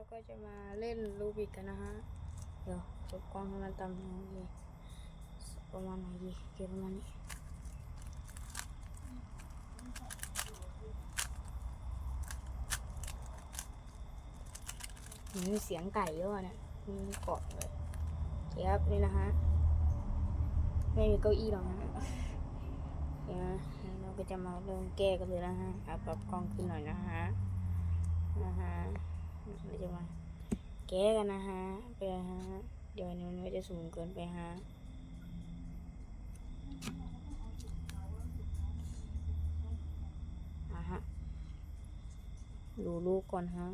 เราก็จะมาเล่นรูบิกกันนะฮะ เดี๋ยวจบกล้องให้มันตามหน่อยประมาณไหนดีเกี่ยวประมาณนี้มีเสียงไก่เยอะเนี่ยมีเกาะเลยเคครับนี่นะฮะ ไม่มีเก้าอี้หรอกนะเดี๋ยวเราก็จะมาเริ่มแก้กันเลยนะฮะปรับกล้องขึ้นหน่อยนะฮะ นะฮะ เราจะมาแก้กันนะฮะ ไปฮะ เดี๋ยวนี้มันจะสูงเกินไปฮะอะฮะ ดูลูกก่อนฮะ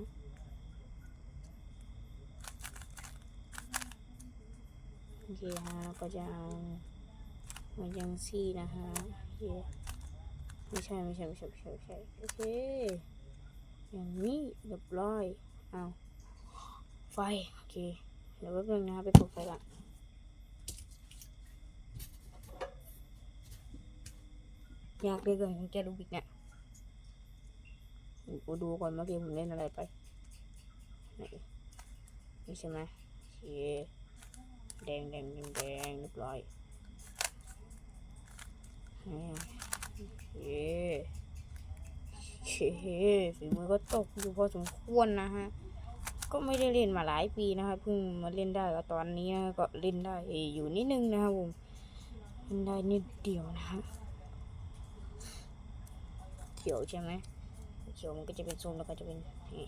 โอเคฮะก็จะเอามายังซี่นะฮะโอเคไม่ใช่ไม่ใช่ไม่ใช่ไม่ใช่ไม่ใช่โอเคอย่างนี้เรียบร้อย เอาไฟ โอเค เดี๋ยวแป๊บนึงนะไปกดไฟก่อนยากเหลยเกินแกลูบิกเนี่ยกูดูก่อนเมื่อกี้ผมเล่นอะไรไปไหนนี่ใช่ไหมโอเคแดงแดงแดงแดงเรียบร้อยเคโอเค ฝีมือก็ตกอยู่พอสมควรนะฮะ ก็ไม่ได้เล่นมาหลายปีนะครับเพิ่งมาเล่นได้ก็ตอนนี้นะก็เล่นได้อยู่นิดนึงนะครับผมเล่นได้นิดเดียวนะฮะเขียวใช่ไหมเขียวมันก็จะเป็นส้มแล้วก็จะเป็นเฮ้ย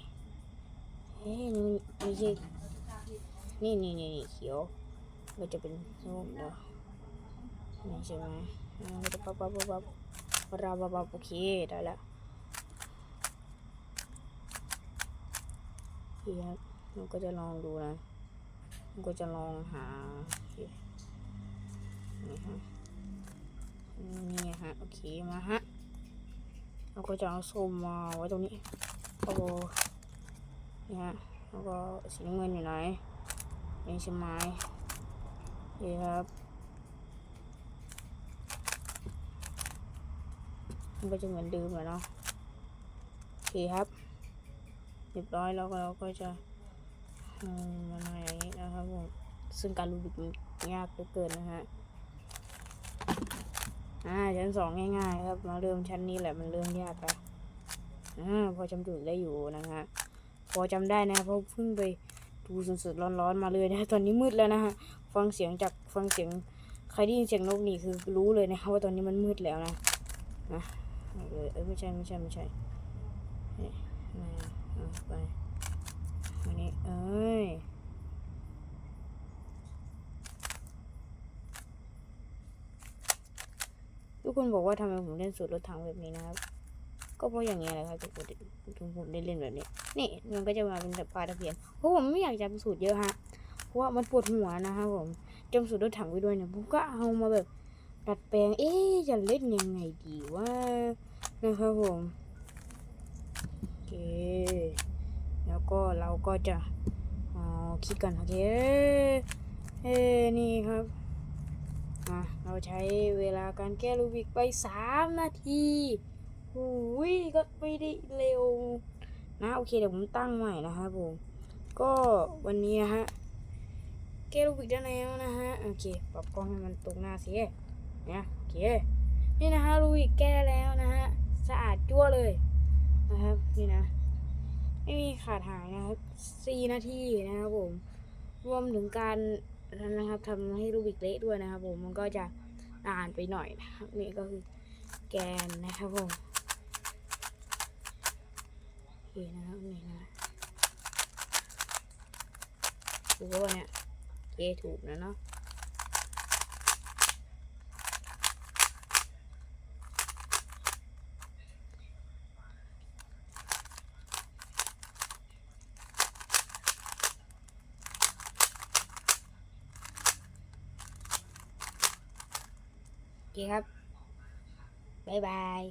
นี่ไม่ใช่นี่นี่นี่เขียวก็จะเป็นส้มเนาะนี่ใช่ไหมอ่าก็จะปั๊บปั๊บปั๊บปั๊บราบปั๊บโอเคได้แล้ว เครับมันก็จะลองดูนะมันก็จะลองหาโอเคนี่ฮะนี่ฮะโอเคมาฮะเราก็จะเอาส้มมาไว้ตรงนี้โอ้โหนี่ฮะแล้วก็สีน้ำเงินอยู่ไหนนี่ใช่ไหมนี่ครับมันก็จะเหมือนเดิมเลยเนาะโอเคครับ รียบร้อยแล้วเราก็จะอืมมันมาอย่างนี้นะครับผมซึ่งการรูบิกมันยากเหลือเกินนะฮะอ่าชั้นสองง่าย ๆ ครับ มาเริ่มชั้นนี้แหละมันเริ่มยากแล้วอ่าพอจำจุดได้อยู่นะฮะพอจำได้นะเพราะเพิ่งไปดูสดๆร้อนๆมาเลยนะตอนนี้มืดแล้วนะฮะฟังเสียงจากฟังเสียงใครได้ยินเสียงนกนี่คือรู้เลยนะคะว่าตอนนี้มันมืดแล้วนะนะเอ้ยไม่ใช่ไม่ใช่ไม่ใช่นะ ไปอันนี้เอ้ยทุกคนบอกว่าทำไมผมเล่นสูตรรถถังแบบนี้นะครับ ก็เพราะอย่างเงี้แหละครับทุกคนทุกคนได้เล่นแบบนี้ นี่มันก็จะมาเป็นแบบปลาตะเพียนเพราะผมไม่อยากจำสูตรเยอะฮะเพราะว่ามันปวดหัวนะครับผมจำสูตรรถถังไปด้วยเนี่ยผมก็เอามาแบบดัดแปลงเอ๊ะจะเล่นยังไงดีว่านะครับผม แล้วก็เราก็จะเอาคิดกันโอเคเอ้นี่ครับอะเราใช้เวลาการแก้รูบิกไปสามนาทีหูยก็ไม่ได้เร็วนะโอเคเดี๋ยวผมตั้งใหม่นะครับผม ก็วันนี้นะฮะแก้รูบิกได้แล้วนะฮะโอเคปรับกล้องให้มันตรงหน้าสิเนี่ยโอเคนี่นะฮะรูบิกแก้แล้วนะฮะสะอาดจั่วเลย นี่นะ ไม่มีขาดหายนะครับสี่นาทีนะครับผม รวมถึงการนะครับทำให้รูบิกเละด้วยนะครับผม มันก็จะนานไปหน่อยนะครับ นี่ก็คือแกนนะครับผมโอเคนะครับนี่นะถูกป่ะเนี่ยเคถูกนะเนาะ เคครับ บ๊ายบาย